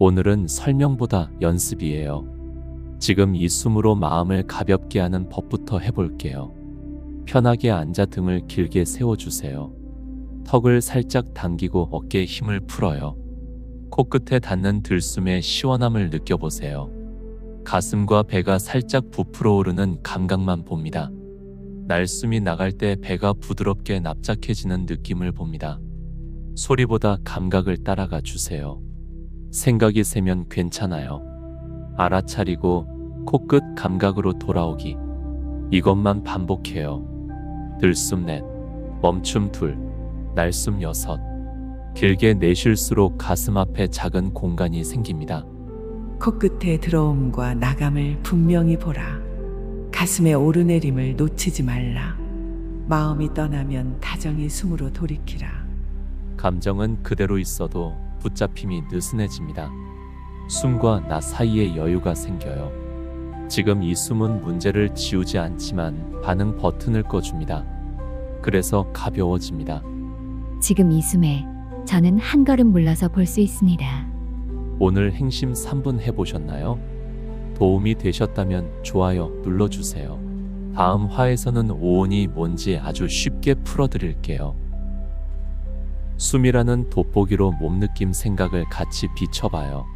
오늘은 설명보다 연습이에요. 지금 이 숨으로 마음을 가볍게 하는 법부터 해볼게요. 편하게 앉아 등을 길게 세워주세요. 턱을 살짝 당기고 어깨에 힘을 풀어요. 코끝에 닿는 들숨의 시원함을 느껴보세요. 가슴과 배가 살짝 부풀어 오르는 감각만 봅니다. 날숨이 나갈 때 배가 부드럽게 납작해지는 느낌을 봅니다. 소리보다 감각을 따라가 주세요. 생각이 세면 괜찮아요. 알아차리고 코끝 감각으로 돌아오기. 이것만 반복해요. 들숨 넷, 멈춤 둘, 날숨 여섯. 길게 내쉴수록 가슴 앞에 작은 공간이 생깁니다. 코끝의 들어옴과 나감을 분명히 보라. 가슴의 오르내림을 놓치지 말라. 마음이 떠나면 다정히 숨으로 돌이키라. 감정은 그대로 있어도 붙잡힘이 느슨해집니다. 숨과 나 사이에 여유가 생겨요. 지금 이 숨은 문제를 지우지 않지만 반응 버튼을 꺼줍니다. 그래서 가벼워집니다. 지금 이 숨에 저는 한 걸음 물러서 볼 수 있습니다. 오늘 행심 3분 해보셨나요? 도움이 되셨다면 좋아요 눌러주세요. 다음 화에서는 오온이 뭔지 아주 쉽게 풀어드릴게요. 숨이라는 돋보기로 몸 느낌 생각을 같이 비춰봐요.